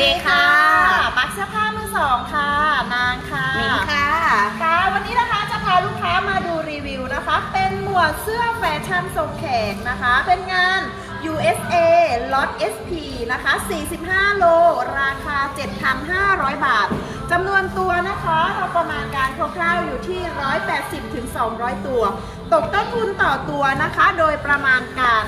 ดีค่ะปักเสื้อผ้ามือสองค่ะ นางค่ะมิงค่ะ ค่ะ วันนี้นะคะจะพาลูกค้ามาดูรีวิวนะคะ เป็นหมวดเสื้อแฟชั่นทรงแขกนะคะ เป็นงาน USA Lot SP นะคะ 45 โล ราคา 7,500 บาท จำนวนตัวนะคะเราประมาณการคร่าวๆอยู่ที่ 180ถึง200 ตัว ตกต้นทุนต่อตัวนะคะ โดยประมาณการ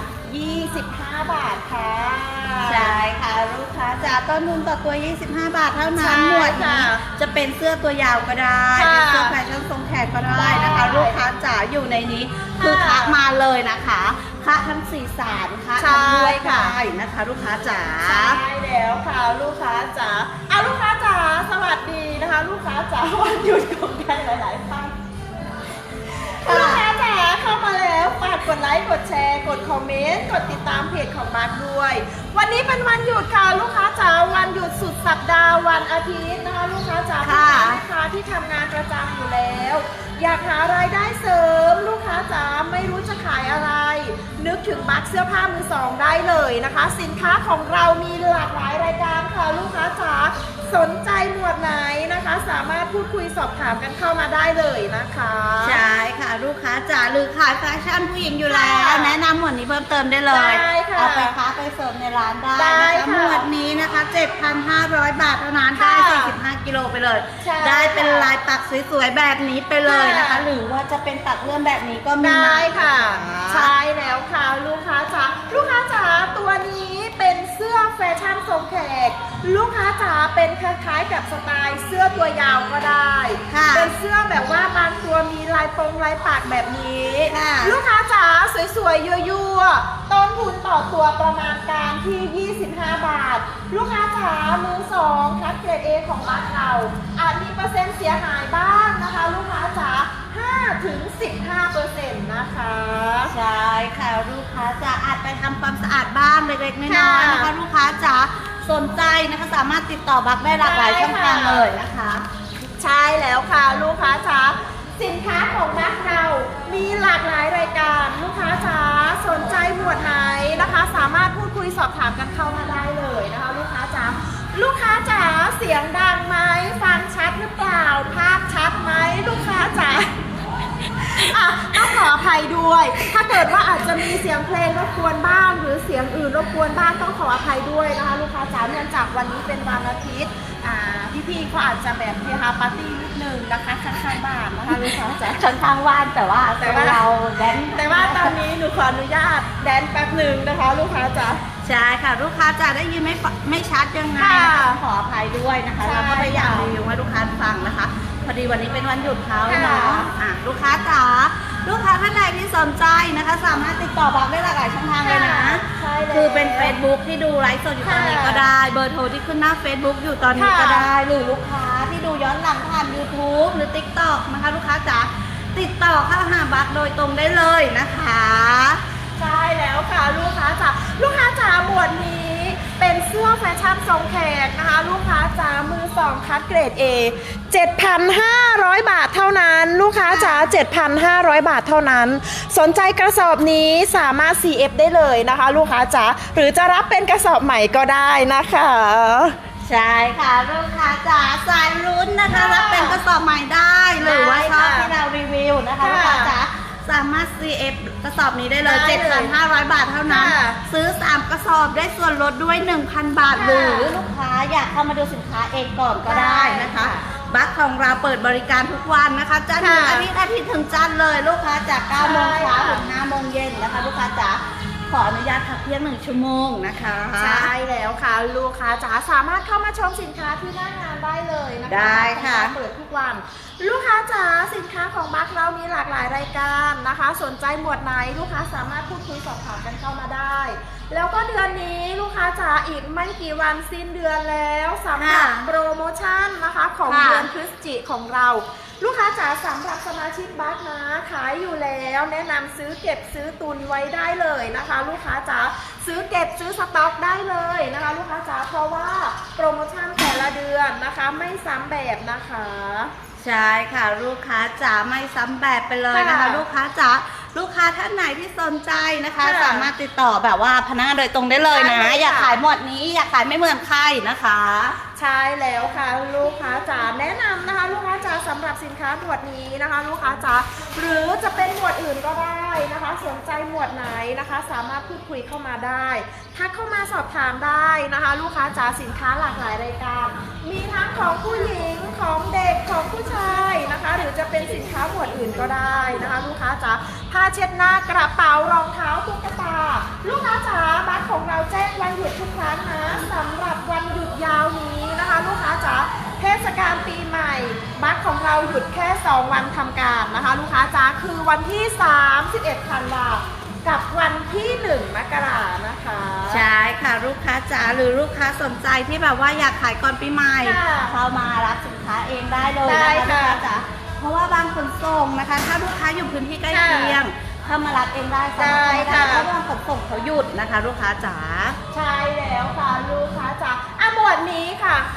25 บาทค่ะ ใช่ค่ะลูกค้าจ๋าต้นทุนต่อตัว 25 บาทเท่านั้ใช่นหมวดนี้ค่ะจะเป็นเสื้อตัวยาวก็ได้ค่ะเป็นเสื้อแฟชั่นทรงแขกก็ได้นะคะได้ลูกค้าจ๋าอยู่ในนี้คือค่ะคะมาเลยนะคะคะทั้งสีสารคะใช่ทั้งลวดค่ะลายนะคะ ลูกค้าจ๋าใช่แล้วค่ะลูกค้าจ๋าอะลูกค้าจ๋าสวัสดีนะคะ ลูกค้าจ๋าวันหยุดของใครหลายๆท่าน กกดไลค์ กดแชร์ กดคอมเมนต์ กดติดตามเพจของบาร์ด้วย วันนี้เป็นวันหยุดค่ะลูกค้าจ๋า วันหยุดสุดสัปดาห์วันอาทิตย์นะคะลูกค้าจ๋าค่ะ ลูกค้าที่ทำงานประจำอยู่แล้ว อยากหารายได้เสริม ลูกค้าจ๋าไม่รู้จะขายอะไร นึกถึงบัคเสื้อผ้ามือสองได้เลยนะคะ สินค้าของเรามีหลากหลายราย พูดคุยสอบถามกันเข้ามาได้เลยนะคะ ใช่ค่ะ ลูกค้าจ๋าหรือขายแฟชั่นผู้หญิงอยู่แล้ว ค่ะแนะนำหมวดนี้เพิ่มเติมได้เลย ได้ค่ะเอาไปค้าไปเสริมในร้านได้ได้นะคะค่ะหมวดนี้นะคะ 7,500 บาทเท่านั้นได้ ค่ะ45 กิโลไปเลย ใช่ได้เป็นค่ะลายปักสวยๆแบบนี้ไปเลยนะคะ ค่ะ หรือว่าจะเป็นปักเลื่อมแบบนี้ก็มีได้ค่ะ น ใช่แล้วค่ะ ลูกค้าจ๋าลูกค้าจ๋าตัวนี้เป็นเสื้ อแฟชั่นทรงแขกลูกค้าจ๋าเป็นคล้ายๆกับสไตล์เสื้อตัวยาวก็ได้ค่ะเป็นเสื้อแบบว่าบางตัวมีลายปงลายปากแบบนี้ ค่ะลูกค้าจ๋าสวยๆยั่วๆต้นทุนต่อตัวประมาณการที่ 25 บาท ลูกค้าจ๋ามือสองคัดเกรดเอของร้านเราอาจมีเปอร์เซ็นต์เสียหายบ้างนะคะ ลูกค้าจ๋า5ถึง15เปอร์เซ็นต์นะคะ ใช่ค่ะลูกค้าจ๋าอาจไปทำความสะอาดบ้างเล็กๆน้อยๆนะคะค่ะลูกค้าจ๋าสนใจนะคะสามารถติดต่อบักได้หลากหลายได้ช่องทางค่ะเลยนะคะ ใช่แล้วค่ะลูกค้าจ๋าสินค้าของบ้านเรามีหลากหลายรายการลูกค้าจ๋าสนใจหมวดไหนนะคะ สามารถพูดคุยสอบถามกันเข้ามาได้เลยนะคะ ลูกค้าจ๋าลูกค้าจ๋าเสียงดังไหมฟังชัดหรือเปล่า ภาพชัดไหมลูกค้าจ๋า อะต้องขออภัยด้วย ถ้าเกิดว่าอาจจะมีเสียงเพลงรบกวนบ้าง หรือเสียงอื่นรบกวนบ้างต้องขออภัยด้วยนะคะลูกค้าจ๋าเนื่องจากวันนี้เป็นวันอาทิตย์อ่าพี่ๆเขาอาจจะแบบเฮฮาปาร์ตี้นิดนึงนะคะข้างๆบ้านนะคะลูกค้าจ๋าชนทางว่านแต่ว่าแต่ว่า เราแดนแต่ว่าตอนนี้หนูขออนุญาตแดนแป๊บหนึ่งนะคะ ลูกค้าจ๋า ใช่ค่ะ ลูกค้าจะได้ยินไม่ฟไม่ชัดยังไงค่ะนะคะขออภัยด้วยนะคะใช่ เราก็พยายามค่ะรีวิวให้ลูกค้าฟังนะคะ พอดีวันนี้เป็นวันหยุดเขาค่ะเนาะอะลูกค้าจ๋าลูกค้าท่านใดที่สนใจนะคะ สามารถติดต่อบักได้หลากหลายช่องทางเลยนะใช่แล้วคือเป็น Facebook ที่ดูไลฟ์สดอยู่ตอนนี้ค่ะก็ได้ เบอร์โทรที่ขึ้นหน้า Facebook อยู่ตอนนี้ค่ะก็ได้ หรือลูกค้าที่ดูย้อนหลังผ่าน YouTube หรือ TikTok นะคะลูกค้าจ๋าติดต่อเข้าหาบักโดยตรงได้เลยนะคะ ใช่แล้วค่ะลูกค้าจ๋าลูกค้าจ๋าหมวด ชั่นทรงแขกนะคะ ลูกค้าจ๋ามือสองคัดเกรด A 7,500 บาทเท่านั้น ลูกค้าจ๋า7,500 บาทเท่านั้น สนใจกระสอบนี้สามารถ CF ได้เลยนะคะ ลูกค้าจ๋าหรือจะรับเป็นกระสอบใหม่ก็ได้นะคะใช่ค่ะลูกค้าจ๋าสายรุ้นนะคะค่ะรับเป็นกระสอบใหม่ได้หรือว่าได้ชอบค่ะที่เรารีวิวนะคะค่ะลูกค้าจ๋า สามารถ CF กระสอบนี้ได้เลย ได้เลย7,500 บาทเท่านั้น ค่ะซื้อ 3 กระสอบได้ส่วนลดด้วย 1,000 บาท ค่ะหรือลูกค้าอยากเข้ามาดูสินค้าเองก่อนก็ได้นะคะได้ค่ะบัคของเราเปิดบริการทุกวันนะคะจันทร์ถึงค่ะอาทิตย์อาทิตย์ถึงจันทร์เลย ลูกค้าจาก9โมงเช้าใช่ค่ะ ถึง5โมงเย็นนะคะ ลูกค้าจ๋า ขออนุญาตพักเพียงหนึ่งชั่วโมงนะคะ ใช่แล้วค่ะ ลูกค้าจ๋าสามารถเข้ามาชมสินค้าที่หน้างานได้เลยนะคะได้ค่ะเปิดทุกวัน ลูกค้าจ๋าสินค้าของบัคเรามีหลากหลายรายการนะคะ สนใจหมวดไหนลูกค้าสามารถพูดคุยสอบถามกันเข้ามาได้ แล้วก็เดือนนี้ลูกค้าจ๋าอีกไม่กี่วันสิ้นเดือนแล้วสำหรับค่ะโปรโมชั่นนะคะของค่ะเดือนพฤศจิกของเรา ลูกค้าจ๋าสำหรับสมาชิกบัคนะขายอยู่แล้วแนะนำซื้อเก็บซื้อตุนไว้ได้เลยนะคะ ลูกค้าจ๋าซื้อเก็บซื้อสต็อกได้เลยนะคะ ลูกค้าจ๋าเพราะว่าโปรโมชั่นแต่ละเดือนนะคะไม่ซ้ำแบบนะคะใช่ค่ะลูกค้าจ๋าไม่ซ้ำแบบไปเลยนะคะค่ะลูกค้าจ๋าลูกค้าท่านไหนที่สนใจนะคะค่ะสามารถติดต่อแบบว่าพนักงานโดยตรงได้เลยนะได้เลยค่ะอยากขายหมวดนี้อยากขายไม่เหมือนใครนะคะ ใช่แล้วค่ะ ลูกค้าจ๋าแสินค้าหมวดนี้นะคะลูกค้าจ๋าหรือจะเป็นหมวดอื่นก็ได้นะคะ สนใจหมวดไหนนะคะ สามารถพูดคุยเข้ามาได้ทักเข้ามาสอบถามได้นะคะ ลูกค้าจ๋าสินค้าหลากหลายรายการ มีทั้งของผู้หญิงของเด็กของผู้ชายนะคะ หรือจะเป็นสินค้าหมวดอื่นก็ได้นะคะ ลูกค้าจ๋าผ้าเช็ดหน้ากระเป๋ารองเท้าตุ๊กตา ลูกค้าจ๋าบัตรของเราแจ้งวันหยุดทุกครั้งนะสำหรับวันหยุดยาวนี้นะคะ ลูกค้าจ๋า เทศกาลปีใหม่ บัตรของเราหยุดแค่ 2 วันทำการนะคะ ลูกค้าจ๋าคือวันที่ 31ธันวากับวันที่ 1 มกรานะคะ ใช่ค่ะลูกค้าจ๋าหรือลูกค้าสนใจที่แบบว่าอยากขายก่อนปีใหม่ค่ะเข้ามารับสินค้าเองได้เลยได้นะคะลูกค่ะค้าจ๋าเพราะว่าบางขนส่งนะคะ ถ้าลูกค้าอยู่พื้นที่ใกล้เคียงเข้ามารับเองได้สามารถเข้ามาได้ค่ะเพราะบางขนส่งเขาหยุดนะคะ ลูกค้าจ๋าใช่แล้วค่ะลูกค้าจ๋า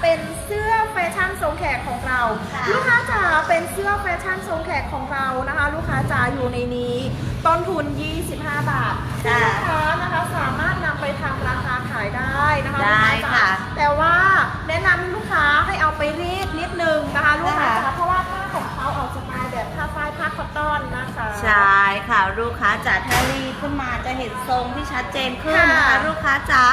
เป็นเสื้อแฟชั่นทรงแขกของเรา ค่ะลูกค้าจ๋าเป็นเสื้อแฟชั่นทรงแขกของเรานะคะ ลูกค้าจ๋าอยู่ในนี้ ต้นทุน 25 บาทจ้ะลูกค้านะคะสามารถนำไปทำราคาขายได้นะคะได้ลูกค้าจ๋าค่ะแต่ว่าแนะนำลูกค้าให้เอาไปรีดนิดนึงนะคะลูกค้าจ๋าค่ะ เพราะว่าผ้าของเขาออกสไตล์แบบผ้าฝ้ายผ้าคอตตอนนะคะ ใช่ค่ะลูกค้าจ๋าถ้ารีดขึ้นมาจะเห็นทรงที่ชัดเจนขึ้นนะคะค่ะลูกค้าจ๋า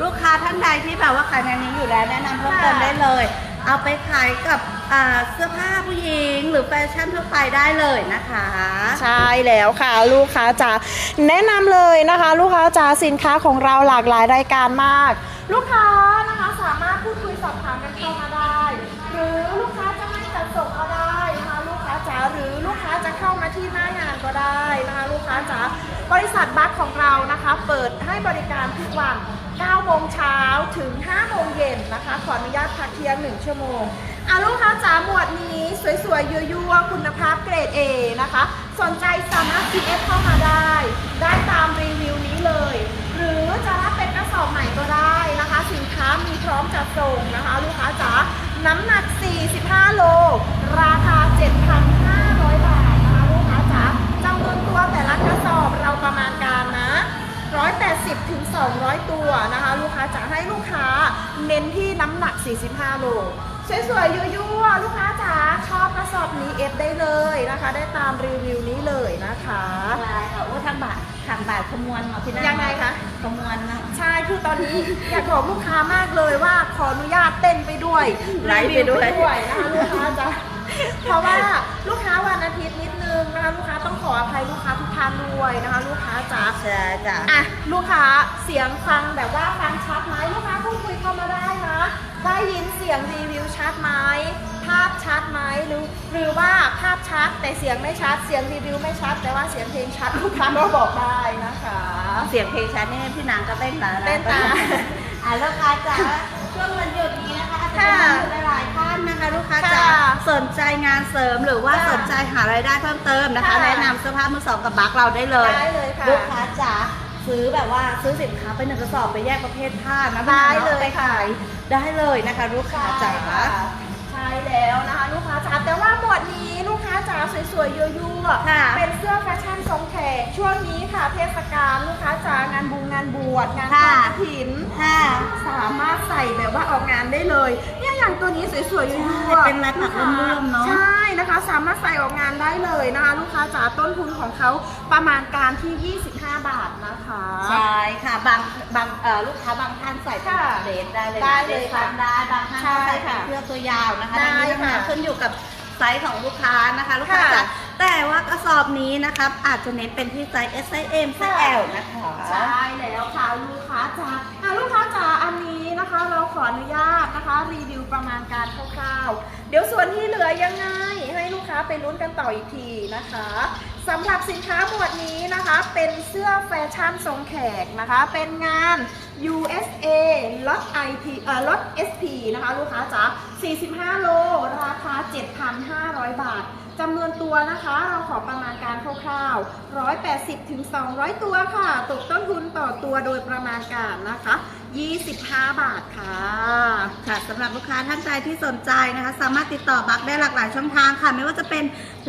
ลูกค้าท่านใดที่แบบว่าขายในนี้อยู่แล้วแนะนำเพิ่มเติมได้เลย เอาไปขายกับอ่าเสื้อผ้าผู้หญิงหรือแฟชั่นทั่วไปได้เลยนะคะ ใช่แล้วค่ะลูกค้าจ๋าแนะนำเลยนะคะ ลูกค้าจ๋าสินค้าของเราหลากหลายรายการมาก ลูกค้า บริษัทบัคของเรานะคะ เปิดให้บริการทุกวัน 9 โมงเช้าถึง 5 โมงเย็นนะคะ ขออนุญาตพักเที่ยง 1 ชั่วโมงอะลูกค้าจ๋าหมวดนี้ สวยๆ ยั่วๆ คุณภาพเกรด A นะคะ สนใจสามารถ CF เข้ามาได้ ได้ตามรีวิวนี้เลย หรือจะรับเป็นกระสอบใหม่ก็ได้นะคะ สินค้ามีพร้อมจัดส่งนะคะ ลูกค้าจ๋าน้ำหนัก 45 โล ราคา7,500 บาทนะคะลูกค้าจ๋าจำนวนตัวแต่ละกระสอบเราประมาณการนะ 180ถึง200 ตัวนะคะ ลูกค้าจะให้ลูกค้าเน้นที่น้ำหนัก 45 โลสวยๆยั่วๆลูกค้าจ๋าชอบกระสอบนี้เอฟได้เลยนะคะ ได้ตามรีวิวนี้เลยนะคะใช่ค่ะโอ้ทางบาททางบาทขมวนมาพี่นายังไงคะขมวนนะใช่คือตอนนี้อยากบอกลูกค้ามากเลยว่าขออนุญาตเต้นไปด้วยไลฟ์ไปด้วยรีวินะคะลูกค้าจ๋า เพราะว่าลูกค้าวันอาทิตย์นิดนึงนะคะลูกค้าต้องขออภัยลูกค้าทุกท่านด้วยนะคะ ลูกค้าจ๋าใช่จ้ะอะลูกค้าเสียงฟังแบบว่าฟังชัดไหมลูกค้าพูดคุยเข้ามาได้นะได้ยินเสียงรีวิวชัดไหมภาพชัดไหมหรือหรือว่าภาพชัดแต่เสียงไม่ชัด เสียงรีวิวไม่ชัด แต่ว่าเสียงเพลงชัดลูกค้าก็บอกได้นะคะ เสียงเพลงชัดนี่พี่นางก็เต้นตามะเต้นตามอะลูกค้าจ๋าช่วงวันหยุดนี้นะคะอาจจะค่ะเป็นหลายๆท่านนะคะลูกค้าจ๋าค่ะสนใจงานเสริมหรือว่าค่ะสนใจหารายได้เพิ่มเติมนะคะค่ะแนะนำเสื้อผ้ามือสองกับบัคเราได้เลยได้เลยค่ะลูกค้าจ๋าซื้อแบบว่าซื้อสินค้าไปหนึ่งกระสอบไปแยกประเภทผ้านะได้เลยไปขายได้เลยนะคะลูกค้าจ๋า วยๆยั่วๆค่ะเป็นเสื้อแฟชั่นทรงแขกช่วงนี้ค่ะ เทศกาลลูกค้าจ๋างานบุญงานบวชงานทอดกฐิน ค่ะ สามารถใส่แบบว่าออกงานได้เลย เนี่ยอย่างตัวนี้สวยๆยั่วๆเป็นลายปักเลื่อมๆเนอะใช่นะคะ สามารถใส่ออกงานได้เลยนะคะ ลูกค้าจ๋าต้นทุนของเขาประมาณการที่ 25 บาทนะคะ ใช่ค่ะบางบางเอ่อลูกค้าบางท่านใส่เป็นค่ะเดรสได้เลยนะได้เลยค่ะดรสได้บางท่านใช่ก็ใส่เป็นค่ะเสื้อตัวยาวนะคะได้อันนี้นะคะค่ะ ขึ้นอยู่กับ ไซส์ของลูกค้านะคะลูกค้าค่ะ จ๋าแต่ว่ากระสอบนี้นะครับอาจจะเน้นเป็นที่ไซส์ S I M ไซส์ค่ะ L นะคะ ใช่แล้วค่ะลูกค้าจ๋าอะลูกค้าจ๋าอันนี้นะคะ เราขออนุญาตนะคะ รีวิวประมาณการคร่าวๆ เดี๋ยวส่วนที่เหลือยังไง ให้ลูกค้าไปลุ้นกันต่ออีกทีนะคะ สำหรับสินค้าหมวดนี้นะคะเป็นเสื้อแฟชั่นทรงแขกนะคะ เป็นงาน USA ลด IP เอ่อลด SP นะคะลูกค้าจ๋า45 โล ราคา 7,500 บาทจำนวนตัวนะคะเราขอประมาณการคร่าวๆ 180ถึง200 ตัวค่ะตกต้นทุนต่อตัวโดยประมาณการนะคะ 25 บาทค่ะ ค่ะสำหรับลูกค้าท่านใดที่สนใจนะคะ สามารถติดต่อบักได้หลากหลายช่องทางค่ะ ไม่ว่าจะเป็น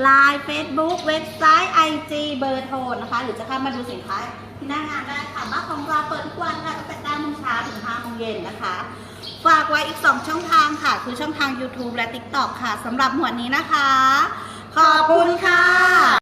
Line Facebook เว็บไซต์ IG เบอร์โทรนะคะ หรือจะเข้ามาดูสินค้าที่หน้างานได้ค่ะบักของเราเปิดทุกวันค่ะตั้งแต่9โมงเช้าถึง5โมงเย็นนะคะ ฝากไว้อีก 2 ช่องทางค่ะ คือช่องทาง YouTube และ TikTok ค่ะสำหรับหมวดนี้นะคะ ขอบคุณค่ะ